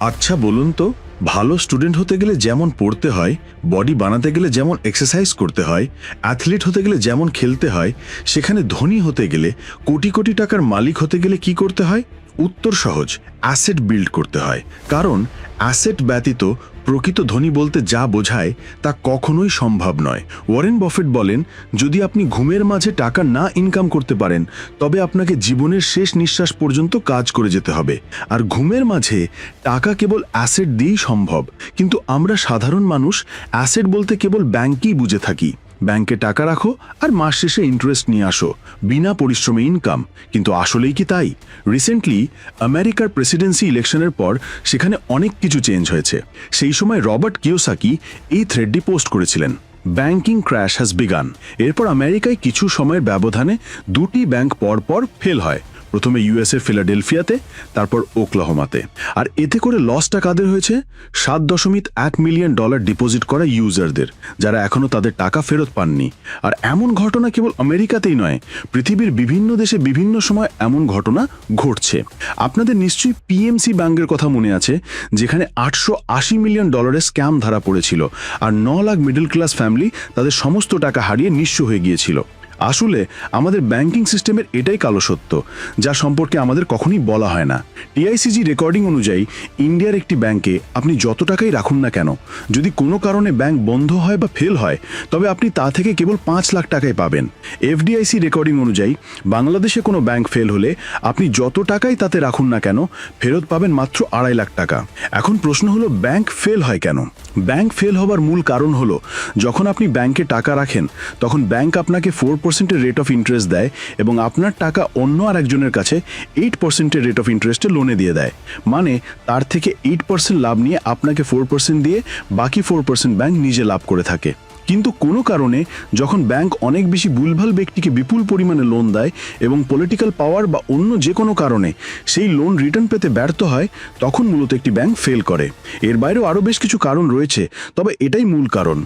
আচ্ছা বলুন তো, ভালো স্টুডেন্ট হতে গেলে যেমন পড়তে হয়, বডি বানাতে গেলে যেমন এক্সারসাইজ করতে হয়, অ্যাথলিট হতে গেলে যেমন খেলতে হয়, সেখানে ধনী হতে গেলে কোটি কোটি টাকার মালিক হতে গেলে কি করতে হয়? উত্তর সহজ, অ্যাসেট বিল্ড করতে হয়। কারণ, অ্যাসেট ব্যতীত প্রকৃত ধনী বলতে যা বোঝায় তা কখনোই সম্ভব নয়। ওয়ারেন বফেট বলেন, যদি আপনি ঘুমের মাঝে টাকা না ইনকাম করতে পারেন, তবে আপনাকে জীবনের শেষ নিঃশ্বাস পর্যন্ত কাজ করে যেতে হবে। আর ঘুমের মাঝে টাকা কেবল অ্যাসেট দিয়েই সম্ভব। কিন্তু আমরা সাধারণ মানুষ, অ্যাসেট বলতে কেবল ব্যাংকেই বুঝে থাকি। ব্যাংকে টাকা রাখো আর মাস শেষে ইন্টারেস্ট নিয়ে আসো। বিনা পরিশ্রমে ইনকাম কিন্তু আসলেই কি তাই? রিসেন্টলি আমেরিকার প্রেসিডেন্সি ইলেকশনের পর সেখানে অনেক কিছু চেঞ্জ হয়েছে। সেই সময় রবার্ট কিওসাকি এই থ্রেডটি পোস্ট করেছিলেন। ব্যাংকিং ক্র্যাশ হ্যাজ বিগান এরপর আমেরিকায় কিছু সময়ের ব্যবধানে দুটি ব্যাংক পরপর ফেল হয়। প্রথমে ইউএসএ ফিলাডেলফিয়াতে তারপর ওকলাহোমাতে আর এতে করে লসটা কাদের হয়েছে? সাত দশমিক এক মিলিয়ন ডলার ডিপোজিট করা ইউজারদের যারা এখনও তাদের টাকা ফেরত পাননি। আর এমন ঘটনা কেবল আমেরিকাতেই নয়, পৃথিবীর বিভিন্ন দেশে বিভিন্ন সময় এমন ঘটনা ঘটছে। আপনাদের নিশ্চয়ই পিএমসি ব্যাংকের কথা মনে আছে, যেখানে আটশো আশি মিলিয়ন ডলারের স্ক্যাম ধরা পড়েছিল, আর ন লাখ মিডল ক্লাস ফ্যামিলি তাদের সমস্ত টাকা হারিয়ে নিঃস্ব হয়ে গিয়েছিল। আসলে আমাদের ব্যাংকিং সিস্টেমের এটাই কালো সত্য, যা সম্পর্কে আমাদের কখনই বলা হয় না। টিআইসিজি রেকর্ডিং অনুযায়ী, ইন্ডিয়ার একটি ব্যাংকে আপনি যত টাকাই রাখুন না কেন, যদি কোনো কারণে ব্যাংক বন্ধ হয় বা ফেল হয়, তবে আপনি তা থেকে কেবল পাঁচ লাখ টাকাই পাবেন। এফডিআইসি রেকর্ডিং অনুযায়ী, বাংলাদেশে কোনো ব্যাংক ফেল হলে আপনি যত টাকাই তাতে রাখুন না কেন, ফেরত পাবেন মাত্র আড়াই লাখ টাকা। এখন প্রশ্ন হলো, ব্যাংক ফেল হয় কেন? ব্যাংক ফেল হবার মূল কারণ হলো, যখন আপনি ব্যাংকে টাকা রাখেন, তখন ব্যাংক আপনাকে ফোর পার্সেন্টের রেট অফ ইন্টারেস্ট দেয় এবং আপনার টাকা অন্য আর একজনের কাছে এইট পার্সেন্টের রেট অফ ইন্টারেস্টে লোনে দিয়ে দেয়। মানে তার থেকে এইট পার্সেন্ট লাভ নিয়ে আপনাকে ফোর পার্সেন্ট দিয়ে বাকি ফোর পার্সেন্ট ব্যাংক নিজে লাভ করে থাকে। কিন্তু কোনো কারণে যখন ব্যাংক অনেক বেশি ভুলভাল ব্যক্তিকে বিপুল পরিমাণে লোন দেয় এবং পলিটিক্যাল পাওয়ার বা অন্য যে কোনো কারণে সেই লোন রিটার্ন পেতে ব্যর্থ হয়, তখন মূলত একটি ব্যাংক ফেল করে। এর বাইরেও আরও বেশ কিছু কারণ রয়েছে, তবে এটাই মূল কারণ।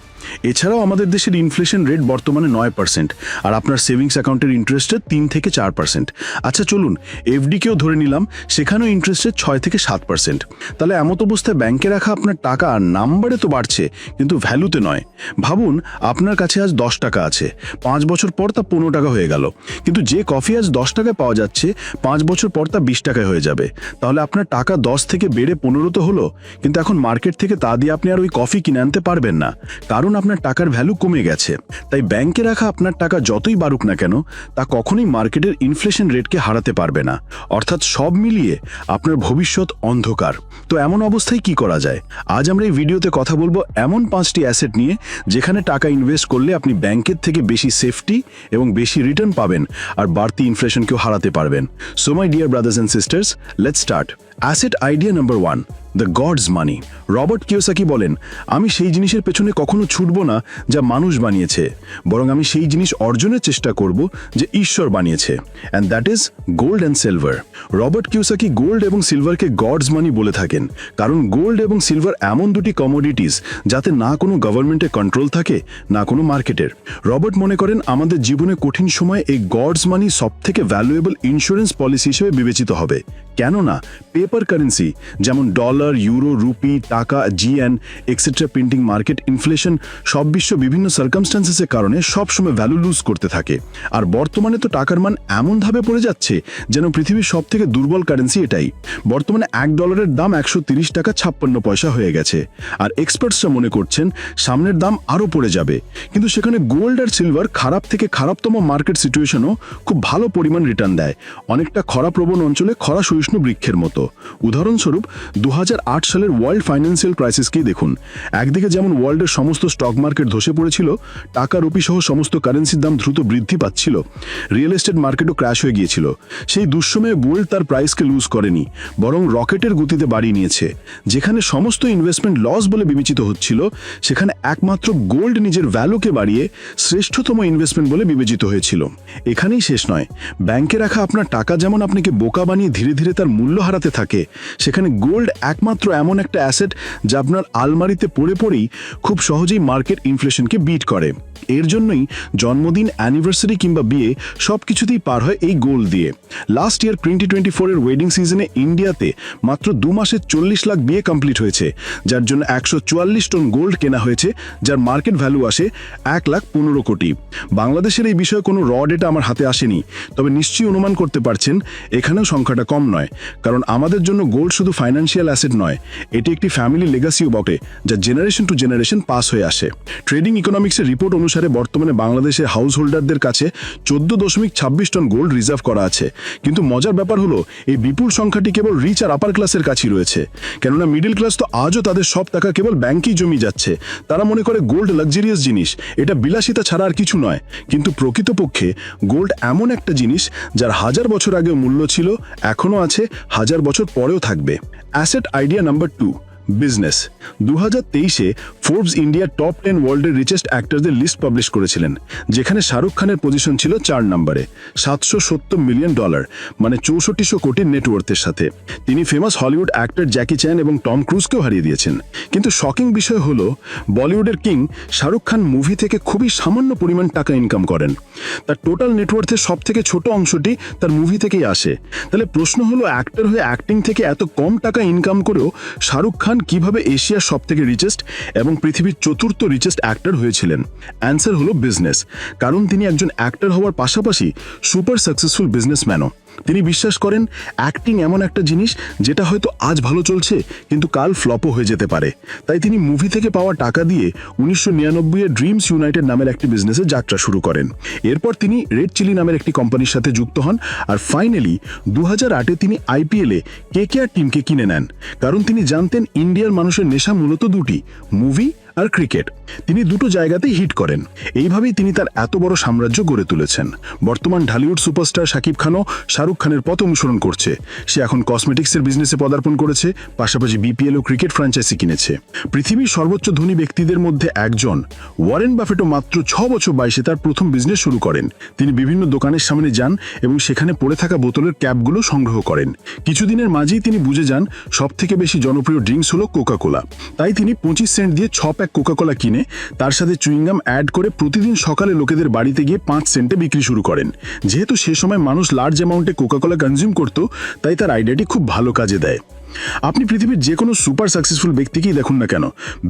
এছাড়াও আমাদের দেশের ইনফ্লেশন রেট বর্তমানে নয় পার্সেন্ট আর আপনার সেভিংস অ্যাকাউন্টের ইন্টারেস্টের তিন থেকে চার পার্সেন্ট আচ্ছা চলুন এফডিকেও ধরে নিলাম, সেখানেও ইন্টারেস্টের ছয় থেকে সাত পার্সেন্ট তাহলে এমত অবস্থায় ব্যাংকে রাখা আপনার টাকা নাম্বারে তো বাড়ছে, কিন্তু ভ্যালুতে নয়। ভাবুন আপনার কাছে আজ দশ টাকা আছে। পাঁচ বছর পর তা পনেরো টাকা হয়ে গেল। কিন্তু যে কফি আজ দশ টাকায় পাওয়া যাচ্ছে, পাঁচ বছর পর তা বিশ টাকায় হয়ে যাবে। তাহলে আপনার টাকা দশ থেকে বেড়ে পনেরো তো হলো, কিন্তু এখন মার্কেট থেকে তা দিয়ে আপনি আর ওই কফি কিনে আনতে পারবেন না। কারণ আপনার টাকার ভ্যালু কমে গেছে। তাই ব্যাংকে রাখা আপনার টাকা যতই বাড়ুক না কেন, তা কখনোই মার্কেটের ইনফ্লেশন রেটকে হারাতে পারবে না। অর্থাৎ সব মিলিয়ে আপনার ভবিষ্যৎ অন্ধকার। তো এমন অবস্থায় কি করা যায়? আজ আমরা এই ভিডিওতে কথা বলব এমন পাঁচটি অ্যাসেট নিয়ে, যেখানে টাকা ইনভেস্ট করলে আপনি ব্যাংকের থেকে বেশি সেফটি এবং বেশি রিটার্ন পাবেন, আর বাড়তি ইনফ্লেশনকেও হারাতে পারবেন। So my dear brothers and sisters let's start asset idea number one the god's money Robert Kiyosaki বলেন, আমি সেই জিনিসের পেছনে কখনো ছুটব না যা মানুষ বানিয়েছে, বরং আমি সেই জিনিস অর্জনের চেষ্টা করব যে ঈশ্বর বানিয়েছে and that is gold and silver Robert Kiyosaki gold এবং সিলভারকে গডস মানি বলে থাকেন, কারণ গোল্ড এবং সিলভার এমন দুটি কমোডিটিস যাতে না কোনো গভর্নমেন্টের কন্ট্রোল থাকে, না কোনো মার্কেটের রবার্ট মনে করেন, আমাদের জীবনে কঠিন সময়ে এই গডস মানি সব থেকে ভ্যালুয়েবল ইন্স্যুরেন্স পলিসি হিসেবে বিবেচিত হবে কেননা পেপার কারেন্সি যেমন ডলার ইউরো রুপি টাকা জিএন এক্সেট্রা প্রিন্টিং মার্কেট ইনফ্লেশন সব বিশ্ব বিভিন্ন সার্কামস্টান্সেসের কারণে সবসময় ভ্যালু লুজ করতে থাকে। আর বর্তমানে তো টাকার মান এমনভাবে পড়ে যাচ্ছে যেন পৃথিবীর সব থেকে দুর্বল কারেন্সি এটাই। বর্তমানে এক ডলারের দাম একশো টাকা ছাপ্পান্ন পয়সা হয়ে গেছে। আর এক্সপার্টসরা মনে করছেন সামনের দাম আরও পড়ে যাবে। কিন্তু সেখানে গোল্ড আর সিলভার খারাপ থেকে খারাপতম মার্কেট সিচুয়েশনও খুব ভালো পরিমাণ রিটার্ন দেয়। অনেকটা খরাপ্রবণ অঞ্চলে খরা সহিষ্ণু বৃক্ষের মতো। উদাহরণস্বরূপ দু হাজার আট সালের ওয়ার্ল্ড ফাইন্যান্সিয়াল ক্রাইসিসকেই দেখুন? একদিকে যেমন ওয়ার্ল্ডের সমস্ত স্টক মার্কেট ধসে পড়েছিল, টাকা রুপি সহ সমস্ত কারেন্সির দাম দ্রুত বৃদ্ধি পাচ্ছিল, রিয়েল এস্টেট মার্কেটও ক্র্যাশ হয়ে গিয়েছিল। সেই দুঃসময়ে গোল্ড তার প্রাইসকে লুজ করেনি, বরং রকেটের গতিতে বাড়িয়ে নিয়েছে, যেখানে সমস্ত ইনভেস্টমেন্ট লস বলে বিবেচিত হচ্ছিল, সেখানে একমাত্র গোল্ড নিজের ভ্যালুকে বাড়িয়ে শ্রেষ্ঠতম ইনভেস্টমেন্ট বলে বিবেচিত হয়েছিল। এখানেই শেষ নয়, ব্যাংকে রাখা আপনার টাকা যেমন আপনাকে বোকা বানিয়ে ধীরে ধীরে তার মূল্য হারাতে থাকে। সেখানে গোল্ড একমাত্র এমন একটা অ্যাসেট যা আপনার আলমারিতে পড়ে পড়েই খুব সহজেই মার্কেট ইনফ্লেশনকে বিট করে। এর জন্যই জন্মদিন অ্যানিভার্সারি কিংবা বিয়ে সব কিছুতেই পার হয় এই গোল্ড দিয়ে। লাস্ট ইয়ার টোয়েন্টি টোয়েন্টি ফোরের ওয়েডিং সিজনে ইন্ডিয়াতে মাত্র দু মাসে চল্লিশ লাখ বিয়ে কমপ্লিট হয়েছে, যার জন্য একশো চুয়াল্লিশ টন গোল্ড কেনা হয়েছে, যার মার্কেট ভ্যালু আসে এক লাখ পনেরো কোটি। বাংলাদেশের এই বিষয়ে কোনো র ডেটা আমার হাতে আসেনি, তবে নিশ্চয়ই অনুমান করতে পারছেন, এখানেও সংখ্যাটা কম নয়। কারণ আমাদের জন্য গোল্ড শুধু ফাইন্যান্সিয়াল অ্যাসেট নয়, এটি একটি ফ্যামিলি লেগাসিও বটে, যা জেনারেশন টু জেনারেশন পাস হয়ে আসে। ট্রেডিং ইকোনমিক্সের রিপোর্ট অনুসারে বর্তমানে বাংলাদেশের হাউস হোল্ডারদের কাছে চোদ্দ দশমিক ছাব্বিশ টন গোল্ড রিজার্ভ করা আছে। কিন্তু মজার ব্যাপার হলো, এই বিপুল সংখ্যাটি কেবল রিচ আর আপার ক্লাসের কাছেই রয়েছে। কেননা মিডল ক্লাস তো আজও তাদের সব টাকা কেবল ব্যাংকেই জমি যাচ্ছে। তারা মনে করে গোল্ড লাক্সারিয়াস জিনিস, এটা বিলাসিতা ছাড়া আর কিছু নয়। কিন্তু প্রকৃতপক্ষে গোল্ড এমন একটা জিনিস, যার হাজার বছর আগে মূল্য ছিল, এখনও আছে হাজার বছর পরেও থাকবে। Asset idea number two business দু হাজার তেইশে ফোর্বস ইন্ডিয়া টপ টেন ওয়ার্ল্ডের রিচেস্ট অ্যাক্টরদের লিস্ট পাবলিশ করেছিলেন, যেখানে শাহরুখ খানের পজিশন ছিল চার নম্বরে, সাতশো সত্তর মিলিয়ন ডলার মানে চৌষট্টিশো কোটি নেটওয়ার্থের সাথে। তিনি famous Hollywood actor Jackie Chan এবং টম ক্রুজকেও হারিয়ে দিয়েছেন। কিন্তু শকিং বিষয় হল, বলিউডের কিং শাহরুখ খান মুভি থেকে খুবই সামান্য পরিমাণ টাকা ইনকাম করেন। তার টোটাল নেটওয়ার্থের সব থেকে ছোট অংশটি তার মুভি থেকেই আসে। তাহলে প্রশ্ন হলো অ্যাক্টর হয়ে অ্যাক্টিং থেকে এত কম টাকা ইনকাম করেও শাহরুখ খান কীভাবে এশিয়ার সব থেকে রিচেস্ট এবং পৃথিবীর চতুর্থ রিচেস্ট অ্যাক্টর হয়েছিলেন। অ্যান্সার হলো বিজনেস কারণ তিনি একজন অ্যাক্টর হওয়ার পাশাপাশি সুপার সাকসেসফুল বিজনেসম্যানও তিনি বিশ্বাস করেন অ্যাক্টিং এমন একটা জিনিস যেটা হয়তো আজ ভালো চলছে, কিন্তু কাল ফ্লপও হয়ে যেতে পারে। তাই তিনি মুভি থেকে পাওয়া টাকা দিয়ে উনিশশো নিরানব্বই এ ড্রিমস ইউনাইটেড নামের একটি বিজনেসে যাত্রা শুরু করেন। এরপর তিনি রেড চিলি নামের একটি কোম্পানির সাথে যুক্ত হন আর ফাইনালি দু হাজার আটে তিনি আইপিএলে কে কে আর টিমকে কিনে নেন। কারণ তিনি জানতেন ইন্ডিয়ার মানুষের নেশা মূলত দুটি মুভি আর ক্রিকেট তিনি দুটো জায়গাতেই হিট করেন। এইভাবেই তিনি তার এত বড় সাম্রাজ্য গড়ে তুলেছেন। বর্তমান ঢালিউড সুপারস্টার শাকিব খানও শাহরুখ খানের পথ অনুসরণ করছে। সে এখন কসমেটিক্সের বিজনেসে পদার্পণ করেছে, পাশাপাশি বিপিএল ও ক্রিকেট ফ্র্যাঞ্চাইজি কিনেছে। পৃথিবীর সর্বোচ্চ ধনী ব্যক্তিদের মধ্যে একজন। ওয়ারেন বাফেটও মাত্র ছ বছর বয়সে তার প্রথম বিজনেস শুরু করেন। তিনি বিভিন্ন দোকানের সামনে যান এবং সেখানে পড়ে থাকা বোতলের ক্যাপগুলো সংগ্রহ করেন। কিছুদিনের মাঝেই তিনি বুঝে যান সব থেকে বেশি জনপ্রিয় ড্রিঙ্কস হলো কোকা কোলা তাই তিনি পঁচিশ সেন্ট দিয়ে ছ প্যাক কোকা কোলা কিনে, তার সাথে চুইংগাম অ্যাড করে প্রতিদিন সকালে লোকেদের বাড়িতে গিয়ে পাঁচ সেন্টে বিক্রি শুরু করেন। যেহেতু সে সময় মানুষ লার্জ অ্যামাউন্টে কোকা কোলা কনজিউম করত, তাই তার আইডিয়াটি খুব ভালো কাজে দেয়। আপনি পৃথিবীর যে কোনো সুপার সাকসেসফুল ব্যক্তিকেই দেখুন না কেন।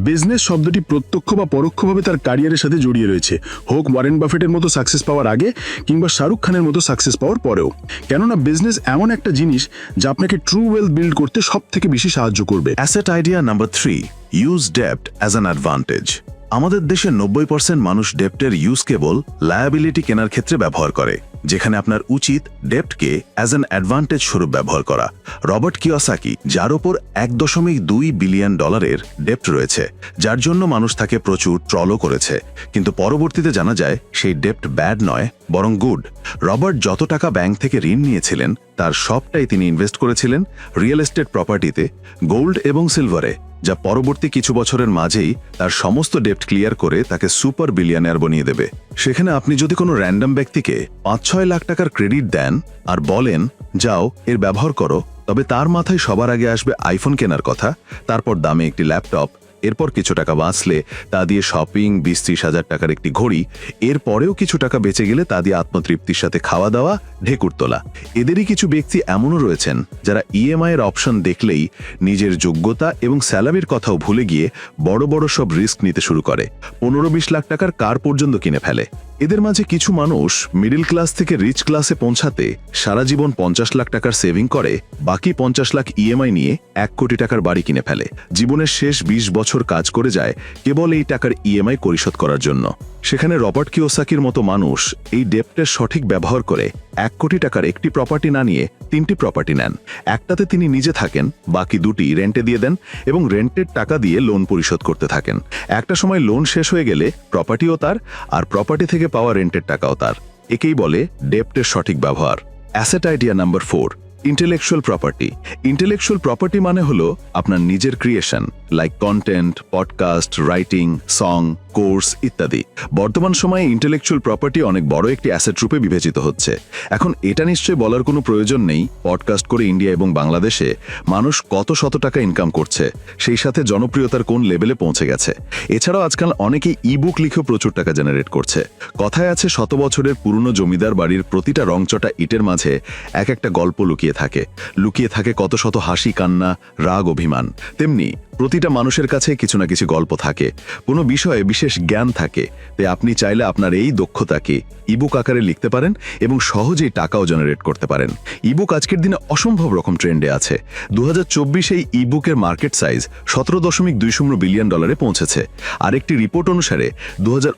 বিজনেস শব্দটি প্রত্যক্ষ বা পরোক্ষভাবে তার ক্যারিয়ারের সাথে জড়িয়ে রয়েছে। হোক ওয়ারেন বাফেটের মতো সাকসেস পাওয়ার আগে কিংবা শাহরুখ খানের মতো সাকসেস পাওয়ার পরেও। কেননা বিজনেস এমন একটা জিনিস যা আপনাকে ট্রু ওয়েলথ বিল্ড করতে সব থেকে বেশি সাহায্য করবে। Asset idea number three, use ডেপ্ট as an advantage. আমাদের দেশে নব্বই পার্সেন্ট মানুষ ডেপ্টের ইউজ কেবল লায়াবিলিটি কেনার ক্ষেত্রে ব্যবহার করে। যেখানে আপনার উচিত ডেপ্টকে অ্যাজ অ্যান অ্যাডভান্টেজ স্বরূপ ব্যবহার করা। রবার্ট কিওসাকি যার ওপর এক দশমিক দুই বিলিয়ন ডলারের ডেপ্ট রয়েছে, যার জন্য মানুষ তাকে প্রচুর ট্রলও করেছে। কিন্তু পরবর্তীতে জানা যায়, সেই ডেপ্ট ব্যাড নয়, বরং গুড। রবার্ট যত টাকা ব্যাংক থেকে ঋণ নিয়েছিলেন, তার সবটাই তিনি ইনভেস্ট করেছিলেন রিয়েল এস্টেট প্রপার্টিতে, গোল্ড এবং সিলভারে। যা পরবর্তী কিছু বছরের মাঝেই তার সমস্ত ডেপ্ট ক্লিয়ার করে তাকে সুপার বিলিয়নার বনিয়ে দেবে। সেখানে আপনি যদি কোনো র্যান্ডম ব্যক্তিকে পাঁচ ছয় লাখ টাকার ক্রেডিট দেন আর বলেন, যাও, এর ব্যবহার করো, তবে তার মাথায় সবার আগে আসবে আইফোন কেনার কথা, তারপর দামে একটি ল্যাপটপ এরপর কিছু টাকা বাঁচলে তা দিয়ে শপিং বিশ ত্রিশ হাজার টাকার একটি ঘড়ি, এরপরেও কিছু টাকা বেঁচে গেলে তা দিয়ে আত্মতৃপ্তির সাথে খাওয়া দাওয়া, ঢেকুর তোলা। এদেরই কিছু ব্যক্তি এমনও রয়েছেন যারা ইএমআই এর অপশন দেখলেই নিজের যোগ্যতা এবং স্যালারির কথাও ভুলে গিয়ে বড় বড় সব রিস্ক নিতে শুরু করে। পনেরো বিশ লাখ টাকার কার পর্যন্ত কিনে ফেলে? এদের মাঝে কিছু মানুষ মিডল ক্লাস থেকে রিচ ক্লাসে পৌঁছাতে সারা জীবন পঞ্চাশ লাখ টাকার সেভিং করে, বাকি পঞ্চাশ লাখ ইএমআই নিয়ে এক কোটি টাকার বাড়ি কিনে ফেলে। জীবনের শেষ ২০ বছর কাজ করে যায় কেবল এই টাকার ইএমআই পরিশোধ করার জন্য। সেখানে রবার্ট কিওসাকির মতো মানুষ এই ডেপ্টের সঠিক ব্যবহার করে এক কোটি টাকার একটি প্রপার্টি না নিয়ে তিনটি প্রপার্টি নেন। একটাতে তিনি নিজে থাকেন, বাকি দুটি রেন্টে দিয়ে দেন এবং রেন্টের টাকা দিয়ে লোন পরিশোধ করতে থাকেন। একটা সময় লোন শেষ হয়ে গেলে প্রপার্টিও তার, আর প্রপার্টি থেকে পাওয়া রেন্টের টাকাও তার। একেই বলে ডেপ্টের সঠিক ব্যবহার। Asset idea number four. Intellectual property intellectual property মানে হলো আপনার নিজের creation like content podcast writing song course ইত্যাদি। বর্তমান সময়ে ইন্টেলেকচুয়াল প্রপার্টি অনেক বড় একটি অ্যাসেট রূপে বিবেচিত হচ্ছে। এখন এটা নিশ্চয়ই বলার কোনো প্রয়োজন নেই পডকাস্ট করে ইন্ডিয়া এবং বাংলাদেশে মানুষ কত শত টাকা ইনকাম করছে, সেই সাথে জনপ্রিয়তার কোন লেভেলে পৌঁছে গেছে। এছাড়াও আজকাল অনেকেই ইবুক লিখেও প্রচুর টাকা জেনারেট করছে। কথায় আছে শত বছরের পুরনো জমিদার বাড়ির প্রতিটা রংচটা ইটের মাঝে এক একটা গল্প লুকিয়ে থাকে। লুকিয়ে থাকে কত শত হাসি কান্না রাগ অভিমান। তেমনি প্রতিটা মানুষের কাছে কিছু না কিছু গল্প থাকে। কোনো বিষয়ে বিশেষ জ্ঞান থাকে। তাই আপনি চাইলে আপনার এই দক্ষতাকে ইবুক আকারে লিখতে পারেন এবং সহজেই টাকাও জেনারেট করতে পারেন। ইবুক আজকের দিনে অসম্ভব রকম ট্রেন্ডে আছে। দু হাজার এই ইবুকের মার্কেট সাইজ সতেরো দশমিক দুই শূন্য বিলিয়ন ডলারে পৌঁছেছে। আরেকটি রিপোর্ট অনুসারে দু হাজার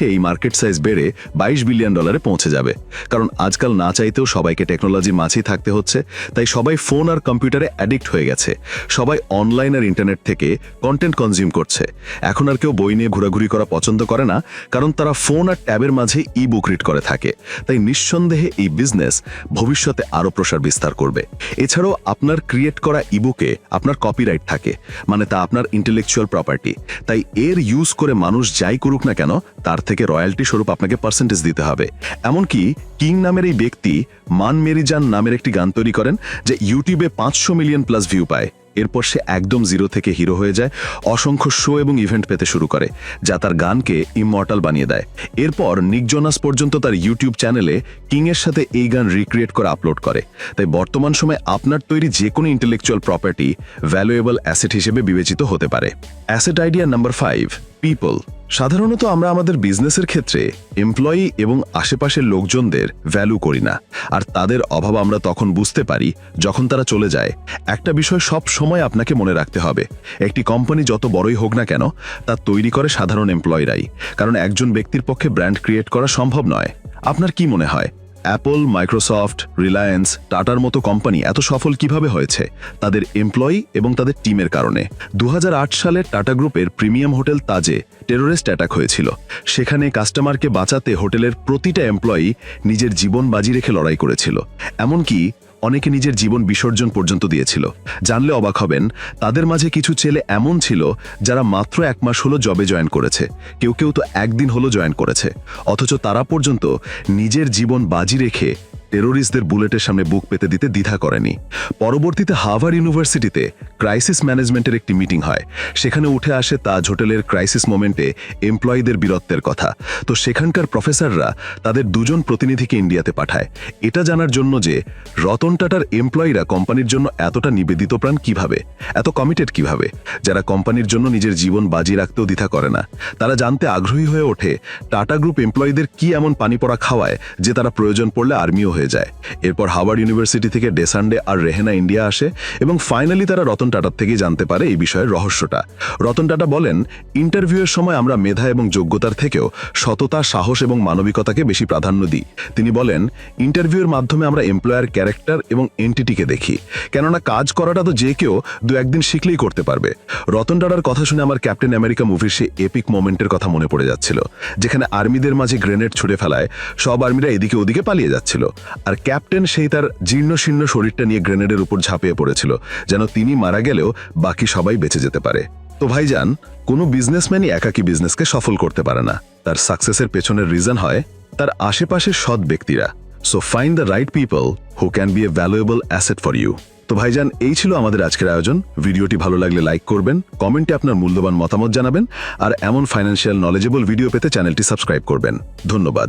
এই মার্কেট সাইজ বেড়ে বাইশ বিলিয়ন ডলারে পৌঁছে যাবে। কারণ আজকাল না চাইতেও সবাইকে টেকনোলজি মাঝেই থাকতে হচ্ছে। তাই সবাই ফোন আর কম্পিউটারে অ্যাডিক্ট হয়ে গেছে। সবাই অনলাইন আর ইন্টারনেট থেকে কন্টেন্ট কনজিউম করছে। এখন আর কেউ বই নিয়ে ঘোরাঘুরি করা পছন্দ করে না, কারণ তারা ফোন আর ট্যাবের মাঝে ই বুক রিড করে থাকে। তাই নিঃসন্দেহে এই বিজনেস ভবিষ্যতে আরও প্রসার বিস্তার করবে। এছাড়াও আপনার ক্রিয়েট করা ইবুকে আপনার কপিরাইট থাকে মানে তা আপনার ইন্টেলেকচুয়াল প্রপার্টি তাই এর ইউজ করে মানুষ যাই করুক না কেন, তার থেকে রয়্যালটি স্বরূপ আপনাকে পার্সেন্টেজ দিতে হবে। এমনকি কিং নামের এই ব্যক্তি মান মেরিজান নামের একটি গান তৈরি করেন, যে ইউটিউবে পাঁচশো মিলিয়ন প্লাস ভিউ পায়। এরপর সে একদম জিরো থেকে হিরো হয়ে যায়, অসংখ্য শো এবং ইভেন্ট পেতে শুরু করে, যা তার গানকে ইমর্টাল বানিয়ে দেয়। এরপর নিকজোনাস পর্যন্ত তার ইউটিউব চ্যানেলে কিংয়ের সাথে এই গান রিক্রিয়েট করে আপলোড করে। তাই বর্তমান সময়ে আপনার তৈরি যে কোনো ইন্টেলেকচুয়াল প্রপার্টি ভ্যালুয়েবল অ্যাসেট হিসেবে বিবেচিত হতে পারে। Asset idea number five people সাধারণত আমরা আমাদের বিজনেসের ক্ষেত্রে এমপ্লয়ি এবং আশেপাশের লোকজনদের ভ্যালু করি না। আর তাদের অভাব আমরা তখন বুঝতে পারি যখন তারা চলে যায়। একটা বিষয় সব সময় আপনাকে মনে রাখতে হবে, একটি কোম্পানি যত বড়ই হোক না কেন, তা তৈরি করে সাধারণ এমপ্লয়িরাই কারণ একজন ব্যক্তির পক্ষে ব্র্যান্ড ক্রিয়েট করা সম্ভব নয়। আপনার কি মনে হয়? অ্যাপল মাইক্রোসফট রিলায়েন্স টাটার মতো কোম্পানি এত সফল কীভাবে হয়েছে? তাদের এমপ্লয়ি এবং তাদের টিমের কারণে। দু হাজার আট সালে টাটা গ্রুপের প্রিমিয়াম হোটেল তাজে টেরোরিস্ট অ্যাটাক হয়েছিল। সেখানে কাস্টমারকে বাঁচাতে হোটেলের প্রতিটা এমপ্লয়ি নিজের জীবন বাজি রেখে লড়াই করেছিল। এমনকি অনেকে নিজের জীবন বিসর্জন পর্যন্ত দিয়েছিল। জানলে অবাক হবেন, তাদের মাঝে কিছু ছেলে এমন ছিল যারা মাত্র এক মাস হলো জবে জয়েন করেছে। কেউ কেউ তো একদিন হলো জয়েন করেছে। অথচ তারা পর্যন্ত নিজের জীবন বাজি রেখে টেরোরিস্টদের বুলেটের সামনে বুক পেতে দিতে দ্বিধা করেনি। পরবর্তীতে হার্ভার্ড ইউনিভার্সিটিতে ক্রাইসিস ম্যানেজমেন্টের একটি মিটিং হয়। সেখানে উঠে আসে তাজ হোটেলের ক্রাইসিস মোমেন্টে এমপ্লয়ীদের বীরত্বের কথা। তো সেখানকার প্রফেসররা তাদের দুজন প্রতিনিধিকে ইন্ডিয়াতে পাঠায়। এটা জানার জন্য যে, রতন টাটার এমপ্লয়িরা কোম্পানির জন্য এতটা নিবেদিত প্রাণ কীভাবে? এত কমিটেড কীভাবে? যারা কোম্পানির জন্য নিজের জীবন বাজি রাখতেও দ্বিধা করে না। তারা জানতে আগ্রহী হয়ে ওঠে, টাটা গ্রুপ এমপ্লয়ীদের কি এমন পানি পড়া খাওয়ায় যে তারা প্রয়োজন পড়লে আর্মিও হয়ে যায়। এরপর হাওয়ার্ড ইউনিভার্সিটি থেকে ডেসান্ডে আর রেহেনা ইন্ডিয়া আসে এবং ফাইনালি তারা রতন টাটার থেকেই জানতে পারে এই বিষয়ের রহস্যটা। রতন টাটা বলেন ইন্টারভিউয়ের সময় আমরা মেধা এবং যোগ্যতার থেকেও সততা, সাহস এবং মানবিকতাকে বেশি প্রাধান্য দিই। তিনি বলেন ইন্টারভিউয়ের মাধ্যমে আমরা এমপ্লয়ার ক্যারেক্টার এবং এন্টিটিকে দেখি। কেননা কাজ করাটা তো যে কেউ দু একদিন শিখলেই করতে পারবে। রতন টাটার কথা শুনে আমার ক্যাপ্টেন আমেরিকা মুভির সে এপিক মোমেন্টের কথা মনে পড়ে যাচ্ছিল, যেখানে আর্মিদের মাঝে গ্রেনেড ছুড়ে ফেলায় সব আর্মিরা এদিকে ওদিকে পালিয়ে যাচ্ছিল। আর ক্যাপ্টেন সেই তার জীর্ণ শীর্ণ শরীরটা নিয়ে গ্রেনেডের উপর ঝাঁপিয়ে পড়েছিল, যেন তিনি মারা গেলেও বাকি সবাই বেঁচে যেতে পারে। তো ভাইজান, কোনো বিজনেসম্যানই একাকী বিজনেসকে সফল করতে পারে না। তার সাকসেসের পেছনের রিজন হয় তার আশেপাশের সৎ ব্যক্তিরা। So find the right people who can be a valuable asset for you তো ভাইজান, এই ছিল আমাদের আজকের আয়োজন। ভিডিওটি ভালো লাগলে লাইক করবেন কমেন্টে আপনার মূল্যবান মতামত জানাবেন, আর এমন ফাইন্যান্সিয়াল নলেজেবল ভিডিও পেতে চ্যানেলটি সাবস্ক্রাইব করবেন। ধন্যবাদ।